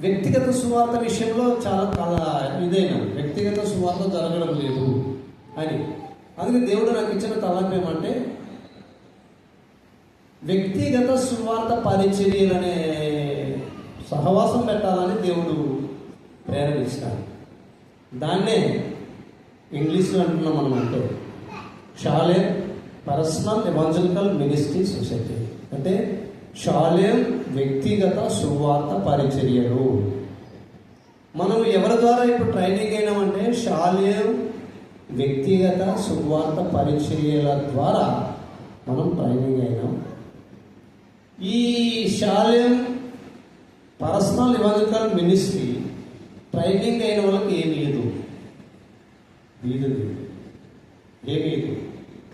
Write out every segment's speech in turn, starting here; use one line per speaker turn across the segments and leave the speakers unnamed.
వ్యక్తిగత సువార్త విషయంలో చాలా చాలా ఇదైనా. వ్యక్తిగత సువార్త జరగడం లేదు అని. అందుకే దేవుడు నాకు ఇచ్చిన తలంపు ఏమంటే వ్యక్తిగత సువార్త పరిచర్యలనే సహవాసం పెట్టాలని దేవుడు ప్రేరేపించాడు దాన్నే ఇంగ్లీష్లో అంటున్నాం మనం అంటే పర్సనల్ ఎవాంజలికల్ మినిస్ట్రీ సొసైటీ. అంటే షాలేం వ్యక్తిగత సువార్త పరిచర్యలు. మనం ఎవరి ద్వారా ఇప్పుడు ట్రైనింగ్ అయినామంటే షాలేం వ్యక్తిగత సువార్త పరిచర్యల ద్వారా మనం ట్రైనింగ్ అయినాం. ఈ Shalem personal evangelical ministry training అయిన వాళ్ళకి ఏమి లేదు. వీలు లేదు. ఏమీ లేదు.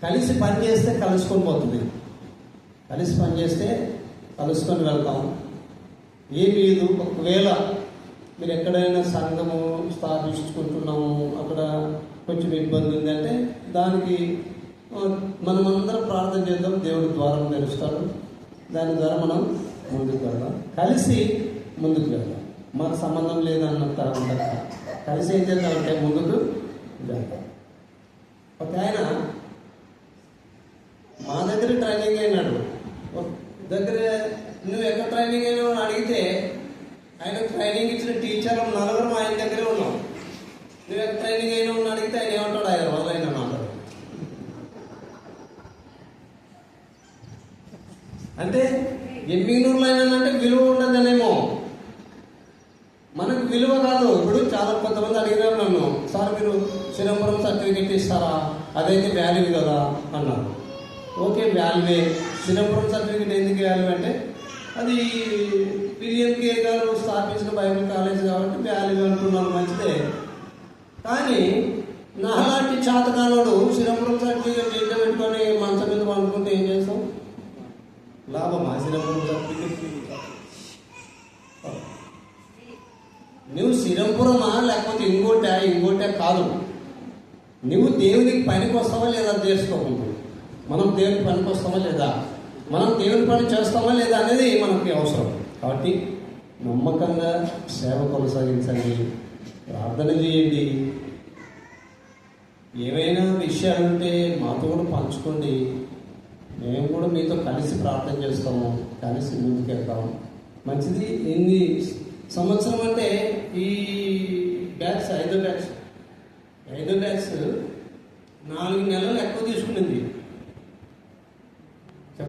కలిసి పనిచేస్తే కలుసుకొని పోతుంది. కలిసి పనిచేస్తే కలుసుకొని వెళ్తాం. ఏమి లేదు ఒకవేళ మీరు ఎక్కడైనా సంఘము స్థాపించుకుంటున్నాము అక్కడ కొంచెం ఇబ్బంది ఉందంటే దానికి మనమందరం ప్రార్థన చేద్దాం దేవుడి ద్వారం తెరుస్తాడు. దాని ద్వారా మనం ముందుకు వెళ్దాం. కలిసి ముందుకు వెళ్దాం. మాకు సంబంధం లేదన్నంత ఉండక కలిసి ఏం చేద్దామంటే ముందుకు వెళ్దాం. ఒక ఆయన మా దగ్గర ట్రైనింగ్ అయినాడు ఒక దగ్గర నువ్వు ఎక్కడ ట్రైనింగ్ అయినావు అని అడిగితే ఆయన ట్రైనింగ్ ఇచ్చిన టీచర్ నలుగురు మా ఆయన దగ్గరే ఉన్నాం నువ్వు ఎక్కడ ట్రైనింగ్ అయినావు అని అడిగితే ఆయన ఏమంటాడు ఆయన వదలైన మాట్లాడు అంటే ఎన్ని అయినా అంటే విలువ ఉండదనేమో. మనకు విలువ కాదు. ఇప్పుడు చాలా కొంతమంది అడిగినారు నన్ను సార్ మీరు శ్రీరంపురం సర్టిఫికెట్ ఇస్తారా? అదైతే వాల్యూ కదా అన్నారు. ఓకే వాల్యూవే చిదంబరం సర్టిఫికెట్ ఎందుకు వాల్యూ అంటే అది పిఎంకే గారు స్థాపించిన బైబిల్ కాలేజ్ కాబట్టి వాల్యూ అనుకున్నాను మంచిదే. కానీ నాలాంటి చాతకాలోడు శ్రీరంపురం సర్టిఫికెట్ నువ్వు శిరంపురమా లేకపోతే ఇంకోటా ఇంకోటే కాదు. నువ్వు దేవునికి పనికి వస్తావా లేదా చేసుకోకుండా మనం దేవుని పనికి వస్తామా లేదా? మనం దేవుని పని చేస్తామా లేదా అనేది మనకి అవసరం. కాబట్టి నమ్మకంగా సేవ కొనసాగించండి. ప్రార్థన చేయండి. ఏవైనా విషయాలుంటే మాతో కూడా పంచుకోండి. మేము కూడా మీతో కలిసి ప్రార్థన చేస్తాము కలిసి ముందుకెళ్తాము. మంచిది ఎన్ని సంవత్సరం అంటే ఈ బ్యాచ్ ఐదో బ్యాచ్. ఐదో బ్యాచ్ నాలుగు నెలలు ఎక్కువ తీసుకునింది.